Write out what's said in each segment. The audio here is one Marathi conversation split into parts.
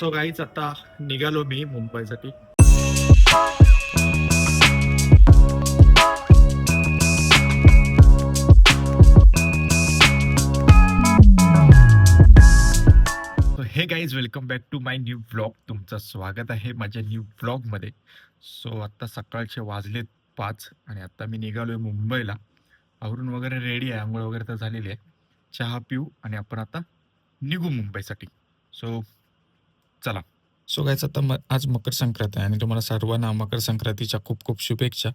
सो गाईच आता निघालो मी मुंबईसाठी. Hey guys welcome back to my new blog तुमचं स्वागत आहे माझ्या न्यू ब्लॉगमध्ये सो आत्ता सकाळचे वाजलेत पाच आणि आत्ता मी निघालो आहे मुंबईला. आवरून वगैरे रेडी आहे आंघोळ वगैरे तर झालेली आहे. चहा पिऊ आणि आपण आता निघू मुंबईसाठी. सो चला. सो गायचं आता म आज मकर संक्रांत आहे आणि तुम्हाला सर्वांना मकर संक्रांतीच्या खूप खूप शुभेच्छा.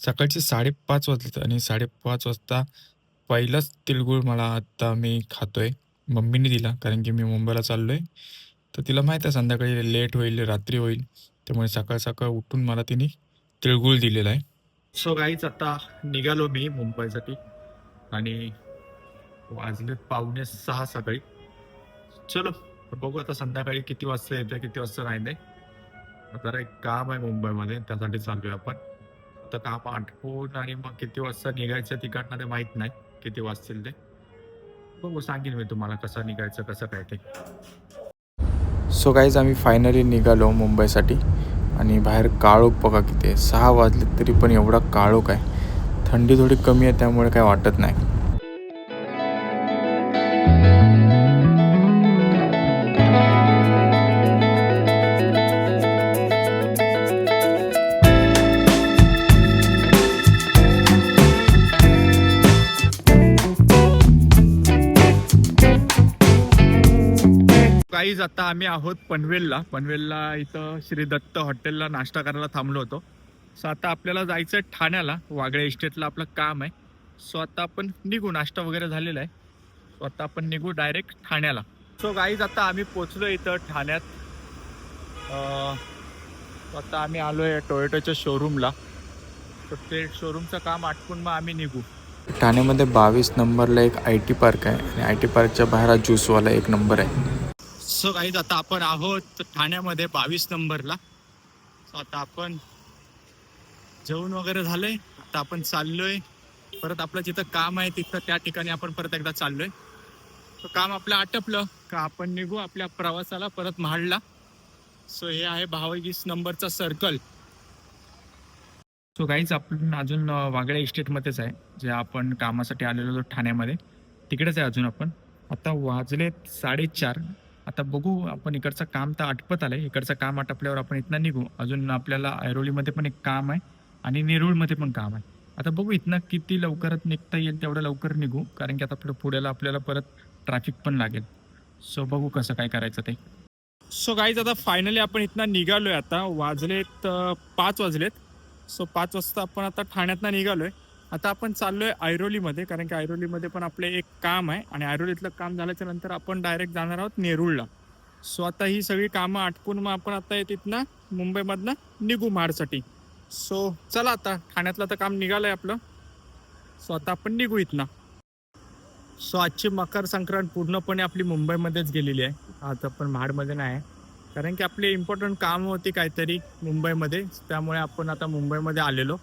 सकाळचे साडेपाच वाजलेत आणि साडेपाच वाजता पहिलाच तिळगुळ मला आता मी खातोय. मम्मीने दिला कारण की मी मुंबईला चाललोय. तर तिला माहिती आहे संध्याकाळी लेट होईल रात्री होईल. त्यामुळे सकाळ सकाळ उठून मला तिने तिळगुळ दिलेला आहे. सो गाईच आता निघालो मी मुंबईसाठी. आणि वाजलेत पावणे सहा सकाळी. चलो. बघू आता संध्याकाळी किती वाजता येते किती वाजता नाही नाही जरा एक काम आहे मुंबईमध्ये त्यासाठी चाललोय आपण. तर काम आटपून आणि मग किती वाजता निघायचं तिकडनं ते माहीत नाही किती वाजतील ते. बघू सांगेन मी तुम्हाला कसं निघायचं कसं काय ते. सो गाईज आम्ही फायनली निघालो मुंबईसाठी. आणि बाहेर काळोख बघा किती सहा वाजले तरी पण एवढा काळोख आहे. थंडी थोडी कमी आहे त्यामुळे काय वाटत नाही. गाईज आता आम्ही आहोत पनवेलला. पनवेलला इथं श्री दत्त हॉटेलला नाश्ता करायला थांबलो होतो. सो आता आपल्याला जायचं आहे ठाण्याला. वागळे इस्टेटला आपलं काम आहे. सो आता आपण निघू. नाश्ता वगैरे झालेला आहे. सो आता आपण निघू डायरेक्ट ठाण्याला. सो गाईज आता आम्ही पोचलो इथं ठाण्यात. आता आम्ही आलोय टोयोटोच्या शोरूमला तर ते शोरूमचं काम आटपून मग आम्ही निघू. ठाण्यामध्ये बावीस नंबरला एक आय टी पार्क आहे. आणि आय टी पार्कच्या बाहेर ज्यूसवाला एक नंबर आहे. सो काहीच आता आपण आहोत ठाण्यामध्ये बावीस नंबरला. सो आता आपण जेवण वगैरे झालंय आता आपण चाललोय. परत आपलं जिथं काम आहे तिथं त्या ठिकाणी आपण परत एकदा चाललोय. तर काम आपलं आटपलं का आपण निघू आपल्या प्रवासाला परत महाडला. सो हे आहे बावीस नंबरचा सर्कल सो काहीच आपण अजून वागळे इस्टेटमध्येच आहे जे आपण कामासाठी आलेलो होतो ठाण्यामध्ये. तिकडेच आहे अजून आपण. आता वाजलेत साडेचार. आता बघू आपण इकडचं काम तर आटपत आलंय. इकडचं काम आटपल्यावर आपण इथनं निघू. अजून आपल्याला ऐरोलीमध्ये पण एक काम आहे आणि नेरूळमध्ये पण काम आहे. आता बघू इथनं किती लवकरात निघता येईल तेवढं लवकर निघू कारण की आता पुढे पुढेला आपल्याला परत ट्रॅफिक पण लागेल. सो बघू कसं काय करायचं ते. सो गाईज आता फायनली आपण इथनं निघालोय आता. वाजलेत पाच वाजलेत. सो पाच वाजता आपण आता ठाण्यातनं निघालोय. आता आपण चाललोय ऐरोलीमध्ये कारण की ऐरोलीमध्ये पण आपले एक काम आहे आणि ऐरोलीतलं काम झाल्याच्यानंतर आपण डायरेक्ट जाणार आहोत नेरूळला. सो आता ही सगळी कामं आटपून मग आपण आता तिथनं मुंबईमधनं निघू महाडसाठी सो चला आता ठाण्यातलं तर काम निघालंय आपलं. सो आता आपण निघू इथनं. सो आजची मकर संक्रांत पूर्णपणे आपली मुंबईमध्येच गेलेली आहे. आज आपण महाडमध्ये नाही. आहे कारण की आपली इम्पॉर्टंट कामं होती काहीतरी मुंबईमध्ये. त्यामुळे आपण आता मुंबईमध्ये आलेलो.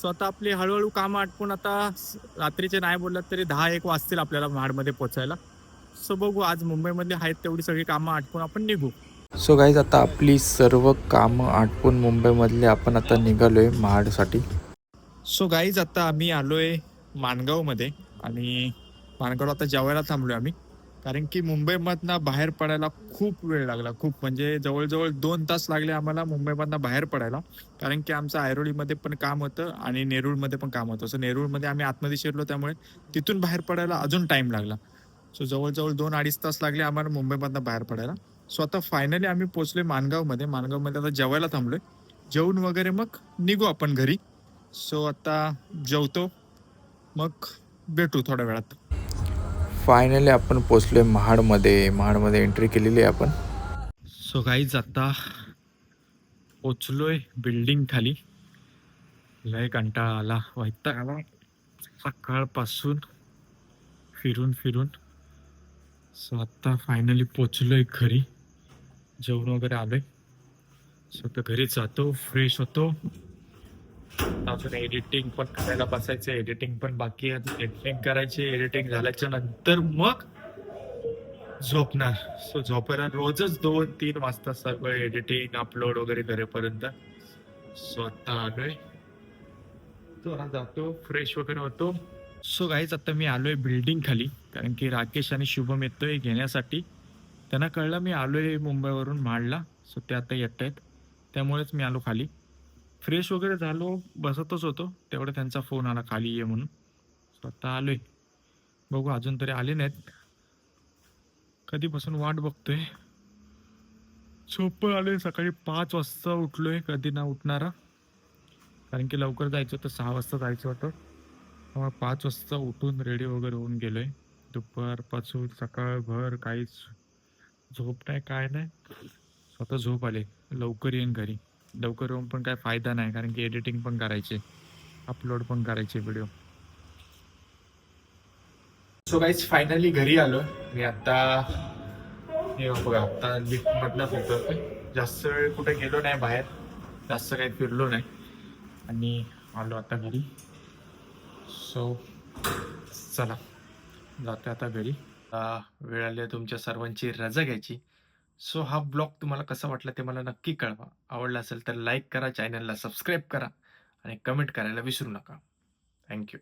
सो आता आपली हळूहळू कामं आटपून आता रात्रीचे नाही बोललात तरी दहा एक वाजतील आपल्याला महाडमध्ये पोचायला. सो बघू आज मुंबईमध्ये आहेत तेवढी सगळी कामं आटपून आपण निघू. सो गाईज आता आपली सर्व कामं आटपून मुंबईमधले आपण आता निघालोय महाडसाठी. सो गाईज आता आम्ही आलोय माणगावमध्ये आणि माणगावला आता जेवायला थांबलोय आम्ही. कारण की मुंबईमधनं बाहेर पडायला खूप वेळ लागला. खूप म्हणजे जवळजवळ दोन तास लागले आम्हाला मुंबईमधनं बाहेर पडायला. कारण की आमचं ऐरोलीमध्ये पण काम होतं आणि नेरूळमध्ये पण काम होतं. सो नेरूळमध्ये आम्ही आतमध्ये शिरलो त्यामुळे तिथून बाहेर पडायला अजून टाइम लागला. सो जवळजवळ दोन अडीच तास लागले आम्हाला मुंबईमधनं बाहेर पडायला. सो आता फायनली आम्ही पोचलोय मानगावमध्ये मानगावमध्ये आता जेवायला थांबलोय. जेवून वगैरे मग निघू आपण घरी. सो आता जेवतो. मग भेटू थोड्या वेळात. फायनली आपण पोचलोय महाडमध्ये. महाडमध्ये एंट्री केलेली आहे आपण. सो काहीच पोचलो पोचलोय बिल्डिंग खाली. लय कंटाळा आला. वैताग आला. सकाळपासून फिरून फिरून. सो आता फायनली पोचलोय घरी. जेवण वगैरे आलोय. सो आता घरी जातो फ्रेश होतो. अजून एडिटिंग पण करायला बसायचं एडिटिंग पण बाकी आहे. एडिटिंग करायची. एडिटिंग झाल्याच्यानंतर मग झोपणार. सो झोपायला रोजच दोन तीन वाजता सगळं एडिटिंग अपलोड वगैरे करेपर्यंत. सो आता आलोय. हा जातो. फ्रेश वगैरे होतो. सो गाईज आता मी आलोय बिल्डिंग खाली. कारण की राकेश आणि शुभम येतोय घेण्यासाठी. त्यांना कळलं मी आलोय मुंबईवरून माडला. सो ते आता येत आहेत. त्यामुळेच मी आलो खाली. फ्रेश वगैरे झालो बसतच होतो. तेवढा त्यांचा फोन आला खाली ये म्हणून. स्वतः आलोय. बघू अजून तरी आले नाहीत. कधीपासून वाट बघतोय. झोप आले सकाळी पाच वाजता उठलोय कधी ना उठणारा. कारण की लवकर जायचं होतं सहा वाजता जायचं होतं. त्यामुळे पाच वाजता उठून रेडी वगैरे होऊन गेलोय. दुपारपासून सकाळभर काहीच. झोप नाही काय नाही. स्वतः झोप आले. लवकर येईन घरी. लवकर येऊन पण काय फायदा नाही कारण की एडिटिंग पण करायचे अपलोड पण करायचे व्हिडिओ सो गाईज फायनली घरी आलो. मी आता हे बघा आता लिफ्ट मधला फिरतो जास्त वेळ कुठे गेलो नाही बाहेर जास्त काही फिरलो नाही. आणि आलो आता घरी. सो चला जातो आता घरी. आता वेळ आली तुमच्या सर्वांची रजा घ्यायची. सो हा ब्लॉग तुम्हाला कसा वाटला ते मला नक्की कळवा. आवडला असेल तर लाईक करा चॅनलला सबस्क्राईब करा आणि कमेंट करायला विसरू नका. थँक्यू.